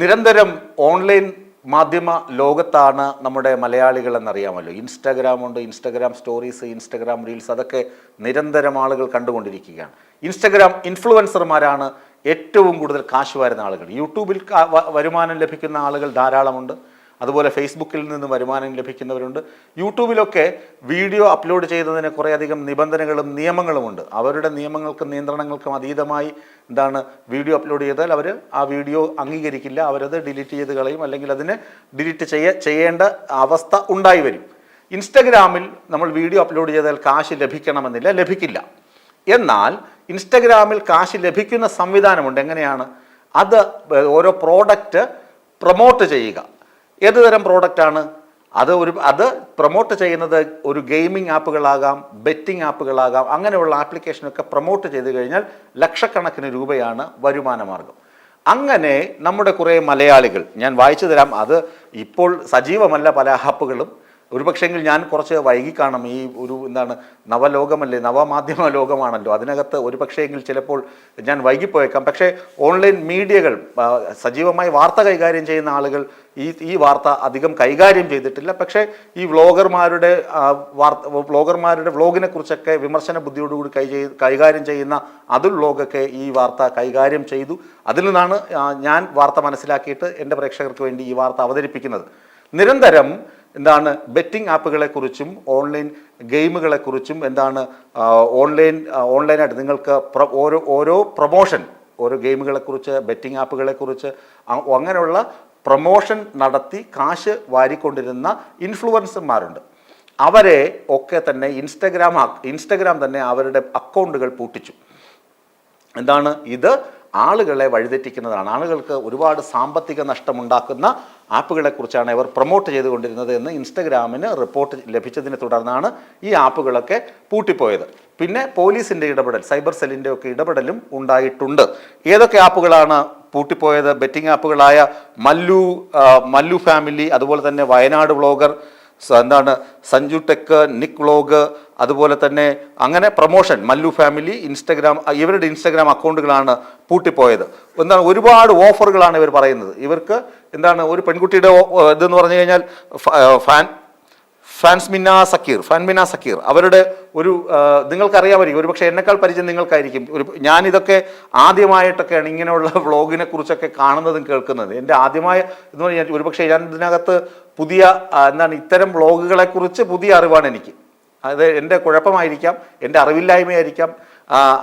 നിരന്തരം ഓൺലൈൻ മാധ്യമ ലോകത്താണ് നമ്മുടെ മലയാളികൾ എന്നറിയാമല്ലോ ഇൻസ്റ്റാഗ്രാം ഉണ്ട് ഇൻസ്റ്റാഗ്രാം സ്റ്റോറീസ് ഇൻസ്റ്റാഗ്രാം റീൽസ് അതൊക്കെ നിരന്തരം ആളുകൾ കണ്ടുകൊണ്ടിരിക്കുകയാണ്. ഇൻസ്റ്റാഗ്രാം ഇൻഫ്ലുവൻസർമാരാണ് ഏറ്റവും കൂടുതൽ കാശ് വരുന്ന ആളുകൾ. യൂട്യൂബിൽ വരുമാനം ലഭിക്കുന്ന ആളുകൾ ധാരാളമുണ്ട്. അതുപോലെ ഫേസ്ബുക്കിൽ നിന്ന് വരുമാനം ലഭിക്കുന്നവരുണ്ട്. യൂട്യൂബിലൊക്കെ വീഡിയോ അപ്ലോഡ് ചെയ്യുന്നതിന് കുറേയധികം നിബന്ധനകളും നിയമങ്ങളുമുണ്ട്. അവരുടെ നിയമങ്ങൾക്കും നിയന്ത്രണങ്ങൾക്കും അതീതമായി എന്താണ് വീഡിയോ അപ്ലോഡ് ചെയ്താൽ അവർ ആ വീഡിയോ അംഗീകരിക്കില്ല. അവരത് ഡിലീറ്റ് ചെയ്ത് കളയും. അല്ലെങ്കിൽ അതിന് ഡിലീറ്റ് ചെയ്യ ചെയ്യേണ്ട അവസ്ഥ ഉണ്ടായി വരും. ഇൻസ്റ്റഗ്രാമിൽ നമ്മൾ വീഡിയോ അപ്ലോഡ് ചെയ്താൽ കാശ് ലഭിക്കണമെന്നില്ല. ലഭിക്കില്ല. എന്നാൽ ഇൻസ്റ്റഗ്രാമിൽ കാശ് ലഭിക്കുന്ന സംവിധാനമുണ്ട്. എങ്ങനെയാണ്? അത് ഓരോ പ്രോഡക്റ്റ് പ്രൊമോട്ട് ചെയ്യുക. ഏത് തരം പ്രോഡക്റ്റാണ്? അത് ഒരു അത് പ്രൊമോട്ട് ചെയ്യുന്നത് ഒരു ഗെയിമിംഗ് ആപ്പുകളാകാം ബെറ്റിംഗ് ആപ്പുകളാകാം അങ്ങനെയുള്ള ആപ്ലിക്കേഷനൊക്കെ പ്രൊമോട്ട് ചെയ്ത് കഴിഞ്ഞാൽ ലക്ഷക്കണക്കിന് രൂപയാണ് വരുമാന മാർഗം അങ്ങനെ നമ്മുടെ കുറേ മലയാളികൾ ഞാൻ വായിച്ചു തരാം അത് ഇപ്പോൾ സജീവമല്ല പല ആപ്പുകളും ഒരുപക്ഷെങ്കിൽ ഞാൻ കുറച്ച് വൈകി കാണും ഈ ഒരു എന്താണ് നവലോകമല്ലേ നവമാധ്യമ ലോകമാണല്ലോ. അതിനകത്ത് ഒരു പക്ഷേങ്കിൽ ചിലപ്പോൾ ഞാൻ വൈകിപ്പോയേക്കാം. പക്ഷേ ഓൺലൈൻ മീഡിയകൾ സജീവമായി വാർത്ത കൈകാര്യം ചെയ്യുന്ന ആളുകൾ ഈ ഈ വാർത്ത അധികം കൈകാര്യം ചെയ്തിട്ടില്ല. പക്ഷേ ഈ വ്ളോഗർമാരുടെ വാർത്ത വ്ളോഗർമാരുടെ വ്ളോഗിനെ കുറിച്ചൊക്കെ വിമർശന ബുദ്ധിയോടുകൂടി കൈ കൈകാര്യം ചെയ്യുന്ന അതുൽ വ്ളോഗൊക്കെ ഈ വാർത്ത കൈകാര്യം ചെയ്തു. അതിൽ നിന്നാണ് ഞാൻ വാർത്ത മനസ്സിലാക്കിയിട്ട് എന്റെ പ്രേക്ഷകർക്ക് വേണ്ടി ഈ വാർത്ത അവതരിപ്പിക്കുന്നത്. നിരന്തരം എന്താണ് ബെറ്റിംഗ് ആപ്പുകളെക്കുറിച്ചും ഓൺലൈൻ ഗെയിമുകളെക്കുറിച്ചും എന്താണ് ഓൺലൈൻ ഓൺലൈനായിട്ട് നിങ്ങൾക്ക് ഓരോ ഓരോ പ്രൊമോഷൻ ഓരോ ഗെയിമുകളെക്കുറിച്ച് ബെറ്റിംഗ് ആപ്പുകളെക്കുറിച്ച് അങ്ങനെയുള്ള പ്രൊമോഷൻ നടത്തി കാശ് വാരിക്കൊണ്ടിരുന്ന ഇൻഫ്ലുവൻസർമാരുണ്ട്. അവരെ ഒക്കെ തന്നെ ഇൻസ്റ്റഗ്രാം ഇൻസ്റ്റഗ്രാം തന്നെ അവരുടെ അക്കൗണ്ടുകൾ പൂട്ടിച്ചു. എന്താണ് ഇത് ആളുകളെ വഴിതെറ്റിക്കുന്നതാണ്. ആളുകൾക്ക് ഒരുപാട് സാമ്പത്തിക നഷ്ടമുണ്ടാക്കുന്ന ആപ്പുകളെക്കുറിച്ചാണ് ഇവർ പ്രൊമോട്ട് ചെയ്തുകൊണ്ടിരുന്നത് എന്ന് ഇൻസ്റ്റഗ്രാമിന് റിപ്പോർട്ട് ലഭിച്ചതിനെ തുടർന്നാണ് ഈ ആപ്പുകളൊക്കെ പൂട്ടിപ്പോയത്. പിന്നെ പോലീസിന്റെ ഇടപെടൽ സൈബർ സെല്ലിന്റെ ഒക്കെ ഇടപെടലും ഉണ്ടായിട്ടുണ്ട്. ഏതൊക്കെ ആപ്പുകളാണ് പൂട്ടിപ്പോയത്? ബെറ്റിംഗ് ആപ്പുകളായ മല്ലു മല്ലു ഫാമിലി അതുപോലെ തന്നെ വയനാട് വ്ളോഗർ എന്താണ് സഞ്ജു ടെക്ക് നിക് വ്ലോഗ് അതുപോലെ തന്നെ അങ്ങനെ പ്രൊമോഷൻ മല്ലു ഫാമിലി ഇൻസ്റ്റഗ്രാം ഇവരുടെ ഇൻസ്റ്റഗ്രാം അക്കൗണ്ടുകളാണ് പൂട്ടിപ്പോയത്. എന്താണ് ഒരുപാട് ഓഫറുകളാണ് ഇവർ പറയുന്നത്. ഇവർക്ക് എന്താണ് ഒരു പെൺകുട്ടിയുടെ ഇതെന്ന് പറഞ്ഞു കഴിഞ്ഞാൽ ഫാൻ ഫാൻസ്മിന സക്കീർ ഫാൻമിന സക്കീർ. അവരുടെ ഒരു നിങ്ങൾക്കറിയാമായിരിക്കും ഒരുപക്ഷെ എന്നെക്കാൾ പരിചയം നിങ്ങൾക്കായിരിക്കും. ഒരു ഞാനിതൊക്കെ ആദ്യമായിട്ടൊക്കെയാണ് ഇങ്ങനെയുള്ള വ്ളോഗിനെ കുറിച്ചൊക്കെ കാണുന്നതും കേൾക്കുന്നത്. എന്റെ ആദ്യമായ എന്ന് പറഞ്ഞാൽ ഒരുപക്ഷെ ഞാൻ ഇതിനകത്ത് പുതിയ എന്താണ് ഇത്തരം വ്ളോഗുകളെ കുറിച്ച് പുതിയ അറിവാണ് എനിക്ക്. അത് എന്റെ കുഴപ്പമായിരിക്കാം എന്റെ അറിവില്ലായ്മയായിരിക്കാം.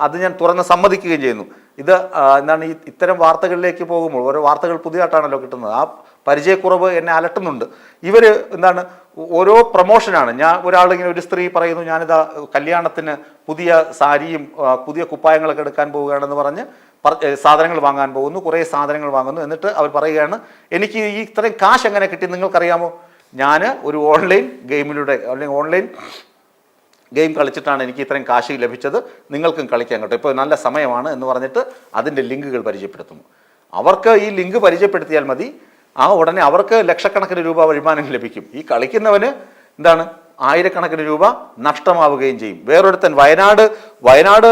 അത് ഞാൻ തുറന്ന് സമ്മതിക്കുകയും ചെയ്യുന്നു. ഇത് എന്താണ് ഈ ഇത്തരം വാർത്തകളിലേക്ക് പോകുമ്പോൾ ഓരോ വാർത്തകൾ പുതിയതായിട്ടാണല്ലോ കിട്ടുന്നത്. ആ പരിചയക്കുറവ് എന്നെ അലട്ടുന്നുണ്ട്. ഇവർ എന്താണ് ഓരോ പ്രൊമോഷനാണ്. ഞാൻ ഒരാളിങ്ങനെ ഒരു സ്ത്രീ പറയുന്നു ഞാനിതാ കല്യാണത്തിന് പുതിയ സാരിയും പുതിയ കുപ്പായങ്ങളൊക്കെ എടുക്കാൻ പോവുകയാണെന്ന് പറഞ്ഞ് പറ- സാധനങ്ങൾ വാങ്ങാൻ പോകുന്നു കുറേ സാധനങ്ങൾ വാങ്ങുന്നു. എന്നിട്ട് അവർ പറയുകയാണ് എനിക്ക് ഈ ഇത്രയും കാശ് എങ്ങനെ കിട്ടി? നിങ്ങൾക്കറിയാമോ? ഞാൻ ഒരു ഓൺലൈൻ ഗെയിമിലൂടെ അല്ലെങ്കിൽ ഓൺലൈൻ ഗെയിം കളിച്ചിട്ടാണ് എനിക്ക് ഇത്രയും കാശ് ലഭിച്ചത്. നിങ്ങൾക്കും കളിക്കാൻ കേട്ടോ. ഇപ്പോൾ നല്ല സമയമാണ് എന്ന് പറഞ്ഞിട്ട് അതിന്റെ ലിങ്കുകൾ പരിചയപ്പെടുത്തുന്നു. അവർക്ക് ഈ ലിങ്ക് പരിചയപ്പെടുത്തിയാൽ മതി. ആ ഉടനെ അവർക്ക് ലക്ഷക്കണക്കിന് രൂപ വരുമാനം ലഭിക്കും. ഈ കളിക്കുന്നവന് എന്താണ്? ആയിരക്കണക്കിന് രൂപ നഷ്ടമാവുകയും ചെയ്യും. വേറൊരുത്തൻ വയനാട് വയനാട്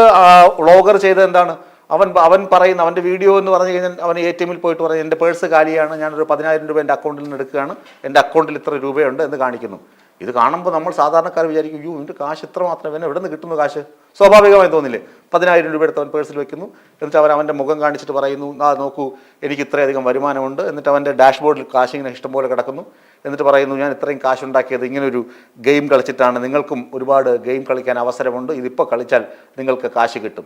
വ്ളോഗർ ചെയ്തത് എന്താണ്? അവൻ അവൻ പറയുന്ന അവന്റെ വീഡിയോ എന്ന് പറഞ്ഞു കഴിഞ്ഞാൽ അവൻ എ ടി എമ്മിൽ പോയിട്ട് പറഞ്ഞു എന്റെ പേഴ്സ് കാലിയാണ് ഞാനൊരു പതിനായിരം രൂപ എന്റെ അക്കൗണ്ടിൽ നിന്ന് എടുക്കുകയാണ്. എന്റെ അക്കൗണ്ടിൽ ഇത്ര രൂപയുണ്ട് എന്ന് കാണിക്കുന്നു. ഇത് കാണുമ്പോൾ നമ്മൾ സാധാരണക്കാർ വിചാരിക്കും യു ഇതിന്റെ കാശ് ഇത്ര മാത്രം? ഇവന് എവിടെ നിന്ന് കിട്ടുന്നു കാശ്? സ്വാഭാവികമായി തോന്നില്ലേ? പതിനായിരം രൂപ എടുത്ത് അവൻ പേഴ്സിൽ വെക്കുന്നു. എന്നിട്ട് അവൻ അവന്റെ മുഖം കാണിച്ചിട്ട് പറയുന്നു ആ നോക്കൂ എനിക്ക് ഇത്രയധികം വരുമാനമുണ്ട്. എന്നിട്ട് അവന്റെ ഡാഷ്ബോർഡിൽ കാശ് ഇങ്ങനെ ഇഷ്ടംപോലെ കിടക്കുന്നു. എന്നിട്ട് പറയുന്നു ഞാൻ ഇത്രയും കാശ് ഉണ്ടാക്കിയത് ഇങ്ങനൊരു ഗെയിം കളിച്ചിട്ടാണ്. നിങ്ങൾക്കും ഒരുപാട് ഗെയിം കളിക്കാൻ അവസരമുണ്ട്. ഇതിപ്പോൾ കളിച്ചാൽ നിങ്ങൾക്ക് കാശ് കിട്ടും.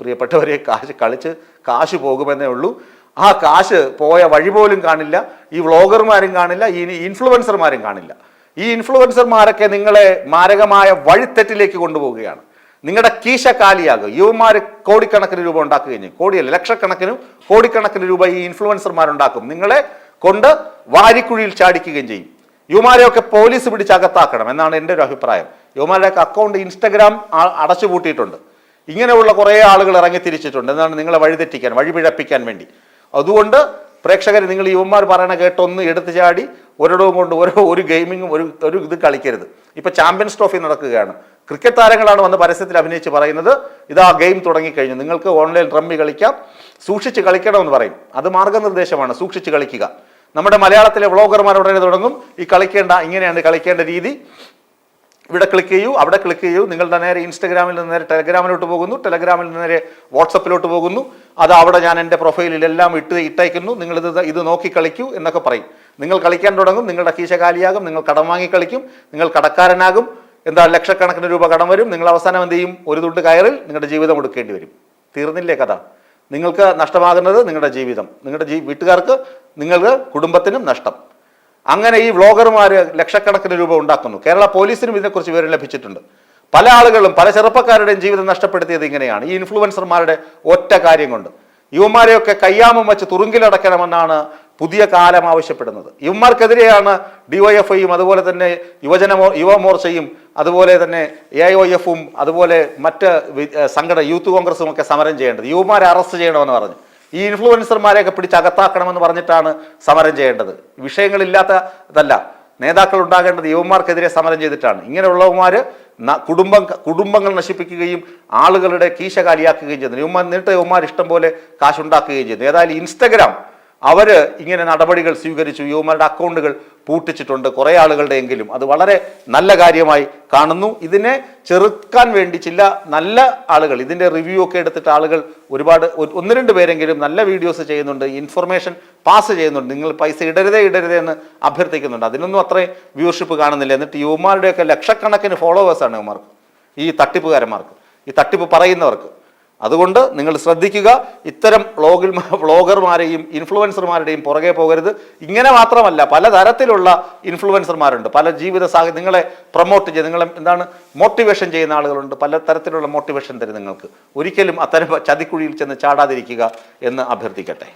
പ്രിയപ്പെട്ടവരെ കാശ് കളിച്ച് കാശ് പോകുമെന്നേ ഉള്ളൂ. ആ കാശ് പോയ വഴി പോലും കാണില്ല. ഈ വ്ളോഗർമാരും കാണില്ല. ഈ ഇൻഫ്ലുവൻസർമാരും കാണില്ല. ഈ ഇൻഫ്ലുവൻസർമാരൊക്കെ നിങ്ങളെ മാരകമായ വഴിത്തെറ്റിലേക്ക് കൊണ്ടുപോവുകയാണ്. നിങ്ങളുടെ കീശ കാലിയാകും. യുവമാർ കോടിക്കണക്കിന് രൂപ ഉണ്ടാക്കുകയും ചെയ്യും. കോടിയല്ല ലക്ഷക്കണക്കിനും കോടിക്കണക്കിന് രൂപ ഈ ഇൻഫ്ലുവൻസർമാരുണ്ടാക്കും നിങ്ങളെ കൊണ്ട് വാരിക്കുഴിയിൽ ചാടിക്കുകയും ചെയ്യും. യുവമാരെയൊക്കെ പോലീസ് പിടിച്ച് അകത്താക്കണം എന്നാണ് എന്റെ ഒരു അഭിപ്രായം. യുവമാരുടെയൊക്കെ അക്കൗണ്ട് ഇൻസ്റ്റഗ്രാം അടച്ചുപൂട്ടിയിട്ടുണ്ട് ഇങ്ങനെയുള്ള കുറേ ആളുകൾ ഇറങ്ങി തിരിച്ചിട്ടുണ്ട് എന്നാണ് നിങ്ങളെ വഴിതെറ്റിക്കാൻ വഴിപിഴപ്പിക്കാൻ വേണ്ടി. അതുകൊണ്ട് പ്രേക്ഷകർ നിങ്ങൾ യുവന്മാർ പറയണ കേട്ടൊന്ന് എടുത്തു ചാടി ഒരിടവും കൊണ്ട് ഓരോ ഒരു ഗെയിമിങ്ങും ഒരു ഒരു ഇത് കളിക്കരുത്. ഇപ്പോൾ ചാമ്പ്യൻസ് ട്രോഫി നടക്കുകയാണ്. ക്രിക്കറ്റ് താരങ്ങളാണ് വന്ന് പരസ്യത്തിൽ അഭിനയിച്ച് പറയുന്നത് ഇതാ ഗെയിം തുടങ്ങിക്കഴിഞ്ഞു. നിങ്ങൾക്ക് ഓൺലൈൻ റമ്മി കളിക്കാം സൂക്ഷിച്ച് കളിക്കണമെന്ന് പറയും. അത് മാർഗനിർദ്ദേശമാണ് സൂക്ഷിച്ച് കളിക്കുക. നമ്മുടെ മലയാളത്തിലെ വ്ളോഗർമാർ ഉടനെ തുടങ്ങും ഈ കളിക്കേണ്ട ഇങ്ങനെയാണ് കളിക്കേണ്ട രീതി. ഇവിടെ ക്ലിക്ക് ചെയ്യൂ അവിടെ ക്ലിക്ക് ചെയ്യൂ. നിങ്ങളുടെ നേരെ ഇൻസ്റ്റഗ്രാമിൽ നിന്ന് നേരെ ടെലഗ്രാമിലോട്ട് പോകുന്നു ടെലഗ്രാമിൽ നിന്ന് നേരെ വാട്സപ്പിലോട്ട് പോകുന്നു. അത് അവിടെ ഞാൻ എന്റെ പ്രൊഫൈലിലെല്ലാം ഇട്ട് ഇട്ടയക്കുന്നു. നിങ്ങളിത് ഇത് നോക്കി കളിക്കൂ എന്നൊക്കെ പറയും. നിങ്ങൾ കളിക്കാൻ തുടങ്ങും നിങ്ങളുടെ കീശ കാലിയാകും നിങ്ങൾ കടം വാങ്ങി കളിക്കും നിങ്ങൾ കടക്കാരനാകും എന്താ ലക്ഷക്കണക്കിന് രൂപ കടം വരും നിങ്ങൾ അവസാനം എന്ത് ചെയ്യും? ഒരു തുണ്ട് കയറിൽ നിങ്ങളുടെ ജീവിതം കൊടുക്കേണ്ടി വരും. തീർന്നില്ലേ കഥ? നിങ്ങൾക്ക് നഷ്ടമാകുന്നത് നിങ്ങളുടെ ജീവിതം. നിങ്ങളുടെ ജീ വീട്ടുകാർക്ക് നിങ്ങൾക്ക് കുടുംബത്തിനും നഷ്ടം. അങ്ങനെ ഈ വ്ളോഗർമാർ ലക്ഷക്കണക്കിന് രൂപ ഉണ്ടാക്കുന്നു. കേരള പോലീസിനും ഇതിനെക്കുറിച്ച് വിവരം ലഭിച്ചിട്ടുണ്ട്. പല ആളുകളും പല ചെറുപ്പക്കാരുടെയും ജീവിതം നഷ്ടപ്പെടുത്തിയത് ഇങ്ങനെയാണ്. ഈ ഇൻഫ്ലുവൻസർമാരുടെ ഒറ്റ കാര്യം കൊണ്ട്. യുവമാരെയൊക്കെ കയ്യാമം വെച്ച് തുറുങ്കിലടക്കണമെന്നാണ് പുതിയ കാലം ആവശ്യപ്പെടുന്നത്. യുവമാർക്കെതിരെയാണ് ഡിവൈഎഫ്ഐയും അതുപോലെ തന്നെ യുവജന യുവമോർച്ചയും അതുപോലെ തന്നെ എ ഒ എഫും അതുപോലെ മറ്റ് സംഘടന യൂത്ത് കോൺഗ്രസും ഒക്കെ സമരം ചെയ്യേണ്ടത്. യുവമാരെ അറസ്റ്റ് ചെയ്യണമെന്ന് പറഞ്ഞു. ഈ ഇൻഫ്ലുവൻസർമാരെയൊക്കെ പിടിച്ച് അകത്താക്കണമെന്ന് പറഞ്ഞിട്ടാണ് സമരം ചെയ്യേണ്ടത്. വിഷയങ്ങളില്ലാത്തതല്ല. നേതാക്കൾ ഉണ്ടാകേണ്ടത് യുവമാർക്കെതിരെ സമരം ചെയ്തിട്ടാണ്. ഇങ്ങനെയുള്ളവന്മാർ കുടുംബം കുടുംബങ്ങൾ നശിപ്പിക്കുകയും ആളുകളുടെ കീശ കാലിയാക്കുകയും ചെയ്യുന്നു. യുവമാർ നേരിട്ട് യുവമാർ ഇഷ്ടം പോലെ കാശുണ്ടാക്കുകയും ചെയ്യുന്നു. ഏതായാലും ഇൻസ്റ്റഗ്രാം അവർ ഇങ്ങനെ നടപടികൾ സ്വീകരിച്ചു യുവമാരുടെ അക്കൗണ്ടുകൾ പൂട്ടിച്ചിട്ടുണ്ട് കുറേ ആളുകളുടെ എങ്കിലും. അത് വളരെ നല്ല കാര്യമായി കാണുന്നു. ഇതിനെ ചെറുക്കാൻ വേണ്ടി ചില നല്ല ആളുകൾ ഇതിന്റെ റിവ്യൂ ഒക്കെ എടുത്തിട്ട് ആളുകൾ ഒരുപാട് ഒന്ന് രണ്ട് പേരെങ്കിലും നല്ല വീഡിയോസ് ചെയ്യുന്നുണ്ട് ഇൻഫർമേഷൻ പാസ് ചെയ്യുന്നുണ്ട്. നിങ്ങൾ പൈസ ഇടരുതേ ഇടരുതേ എന്ന് അഭ്യർത്ഥിക്കുന്നുണ്ട്. അതിനൊന്നും അത്രയും വ്യൂവർഷിപ്പ് കാണുന്നില്ല. എന്നിട്ട് യുവമാരുടെയൊക്കെ ലക്ഷക്കണക്കിന് ഫോളോവേഴ്സാണ് യുവമാർക്ക് ഈ തട്ടിപ്പുകാരന്മാർക്ക് ഈ തട്ടിപ്പ് പറയുന്നവർക്ക്. അതുകൊണ്ട് നിങ്ങൾ ശ്രദ്ധിക്കുക ഇത്തരം വ്ളോഗിൽ വ്ളോഗർമാരെയും ഇൻഫ്ലുവൻസർമാരുടെയും പുറകെ പോകരുത്. ഇങ്ങനെ മാത്രമല്ല പലതരത്തിലുള്ള ഇൻഫ്ലുവൻസർമാരുണ്ട്. പല ജീവിത സാഹചര്യം നിങ്ങളെ പ്രൊമോട്ട് ചെയ്ത് നിങ്ങളെ എന്താണ് മോട്ടിവേഷൻ ചെയ്യുന്ന ആളുകളുണ്ട്. പല തരത്തിലുള്ള മോട്ടിവേഷൻ തരും നിങ്ങൾക്ക്. ഒരിക്കലും അത്തരം ചതിക്കുഴിയിൽ ചെന്ന് ചാടാതിരിക്കുക എന്ന് അഭ്യർത്ഥിക്കട്ടെ.